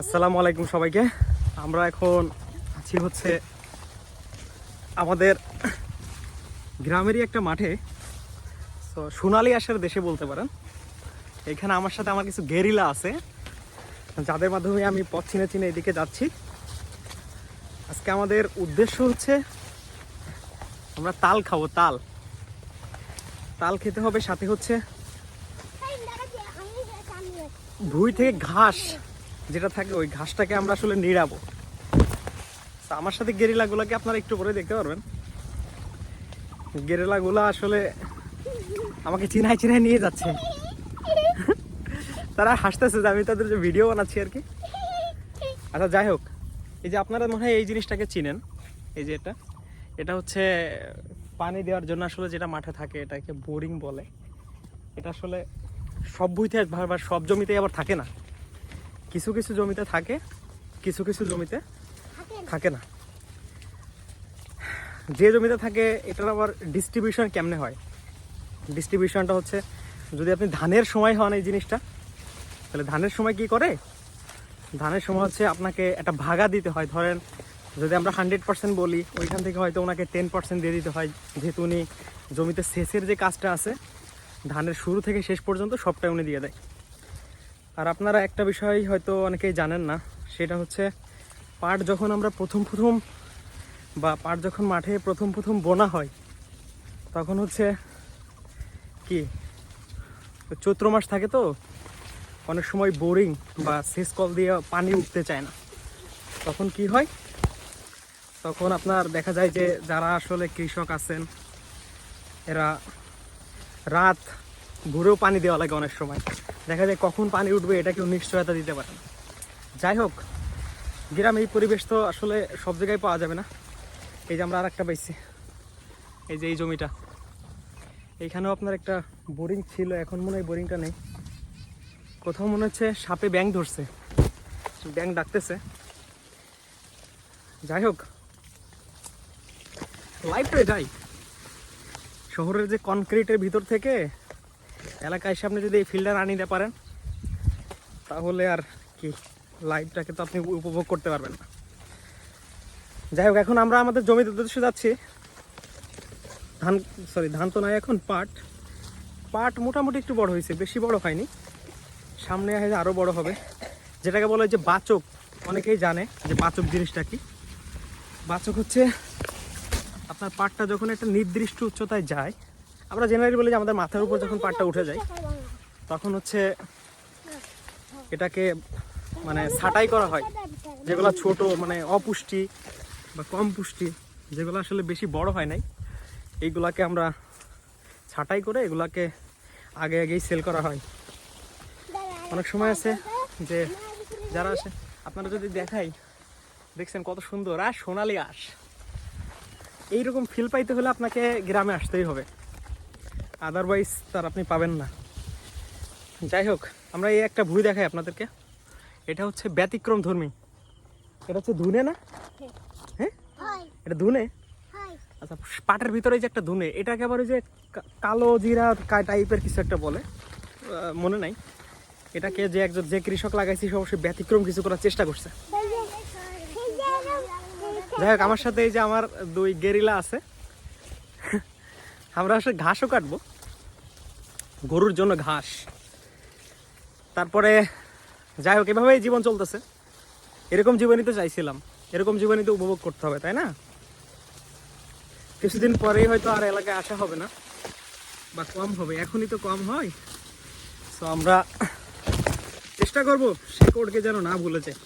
আসসালামু আলাইকুম সবাইকে। আমরা এখন আছি হচ্ছে আমাদের গ্রামেরই একটা মাঠে। তো সোনালি আসার দেশে বলতে পারেন। এখানে আমার সাথে আমার কিছু গেরিলা আছে। যাদের মাধ্যমে আমি পথ চিনে চিনে এদিকে যাচ্ছি। আজকে আমাদের উদ্দেশ্য হচ্ছে আমরা তাল খাব তাল। তাল খেতে হবে সাথে হচ্ছে ভুঁই থেকে ঘাস। যেটা থাকে ওই ঘাসটাকে আমরা আসলে নিড়াবো। তো আমার সাথে গেরিলাগুলোকে আপনারা একটু পরে দেখতে পারবেন। গেরিলাগুলো আসলে আমাকে চিনাই চিনাই নিয়ে যাচ্ছে। তারা হাসতেছে যে আমি তাদের যে ভিডিও বানাচ্ছি আর কি। আচ্ছা যাই হোক, এই যে আপনারা মনে হয় এই জিনিসটাকে চিনেন। এই যে এটা এটা হচ্ছে পানি দেওয়ার জন্য আসলে যেটা মাঠে থাকে, এটাকে বোরিং বলে। এটা আসলে সব বইতে একবার সব জমিতে আবার থাকে না। কিছু কিছু জমিতে থাকে, কিছু কিছু জমিতে থাকে না। যে জমিতে থাকে, এটার আবার ডিস্ট্রিবিউশন কেমনে হয়? ডিস্ট্রিবিউশনটা হচ্ছে, যদি আপনি ধানের সময় হন এই জিনিসটা, তাহলে ধানের সময় কি করে? ধানের সময় হচ্ছে আপনাকে একটা ভাগা দিতে হয়। ধরেন, যদি আমরা হান্ড্রেড পার্সেন্ট বলি, ওইখান থেকে হয়তো ওনাকে টেন পার্সেন্ট দিয়ে দিতে হয়। যেহেতু উনি জমিতে সেচের যে কাজটা আছে, ধানের শুরু থেকে শেষ পর্যন্ত সবটাই উনি দিয়ে দেয়। আর আপনারা একটা বিষয় হয়তো অনেকেই জানেন না, সেটা হচ্ছে পাট যখন আমরা প্রথম প্রথম বা পাট যখন মাঠে প্রথম প্রথম বোনা হয়, তখন হচ্ছে কি, চৈত্র মাস থাকে তো, অনেক সময় বোরিং বা সেচ কল দিয়ে পানি উঠতে চায় না। তখন কি হয়, তখন আপনার দেখা যায় যে যারা আসলে কৃষক আছেন, এরা রাত ভোরেও পানি দেওয়া লাগে অনেক সময়। দেখা যায় কখন পানি উঠবে এটা কেউ নিশ্চয়তা দিতে পারে যাই হোক, গ্রামে এই পরিবেশ তো আসলে সব জায়গায় পাওয়া যাবে না। এই যে আমরা আর একটা পাইছি। এই যে এই জমিটা। এইখানেও আপনার একটা বোরিং ছিল, এখন মনে হয় বোরিংটা নেই। কোথাও মনে হচ্ছে সাপে ব্যাং ধরছে। ব্যাং ডাকতেছে। যাই হোক লাইফটা এটাই। শহরের যে কনক্রিটের ভিতর থেকে এলাকায় এসে আপনি যদি এই ফিল্ডার আনিতে পারেন, তাহলে আর কি লাইফটাকে তো আপনি উপভোগ করতে পারবেন না। যাই হোক, এখন আমরা আমাদের জমিতে উদ্দেশ্যে যাচ্ছি। ধান সরি ধান তো নয় এখন, পাট। পাট মোটামুটি একটু বড় হয়েছে, বেশি বড় হয়নি। সামনে হয়তো আরও বড় হবে। যেটাকে বলে যে বাচক, অনেকেই জানে যে বাচক জিনিসটা কি। বাচক হচ্ছে, আপনার পাটটা যখন একটা নির্দিষ্ট উচ্চতায় যায় আমরা জেনারেলি বলি যে আমাদের মাথার উপর যখন পাটটা উঠে যায়, তখন হচ্ছে এটাকে মানে ছাটাই করা হয়। যেগুলো ছোট মানে অপুষ্টি বা কম পুষ্টি, যেগুলো আসলে বেশি বড় হয় নাই, এইগুলাকে আমরা ছাটাই করে এগুলাকে আগে আগেই সেল করা হয়। অনেক সময় আছে যে যারা আসে, আপনারা যদি দেখাই, দেখছেন কত সুন্দর আর সোনালি আঁশ। এইরকম ফিল পাইতে হলে আপনাকে গ্রামে আসতেই হবে। আদারওয়াইজ তার আপনি পাবেন না যাই হোক আমরা এই একটা ভুই দেখাই আপনাদেরকে এটা হচ্ছে ব্যতিক্রম ধর্মী এটা হচ্ছে ধুনে না হ্যাঁ এটা ধুনে আচ্ছা পাটের ভিতরে যে একটা ধুনে এটাকে আবার ওই যে কালো জিরা টাইপের কিছু একটা বলে মনে নাই এটাকে যে একজন যে কৃষক লাগাইছি সে অবশ্যই ব্যতিক্রম কিছু করার চেষ্টা করছে যাই হোক আমার সাথে এই যে আমার দুই গেরিলা আছে আমরা আসলে ঘাসও কাটবো। গরুর জন্য ঘাস। তারপরে যাই হোক, এভাবেই জীবন চলতেছে। এরকম জীবনই তো চাইছিলাম। এরকম জীবনই তো উপভোগ করতে হবে, তাই না? কিছুদিন পরেই হয়তো আর এলাকায় আসা হবে না, বা কম হবে। এখনই তো কম হয়। তো আমরা চেষ্টা করব শেকড়কে যেন না ভুলে যায়।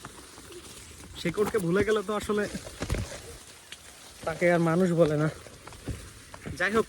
শেকড়কে ভুলে গেলে তো আসলে তাকে আর মানুষ বলে না। যাই হোক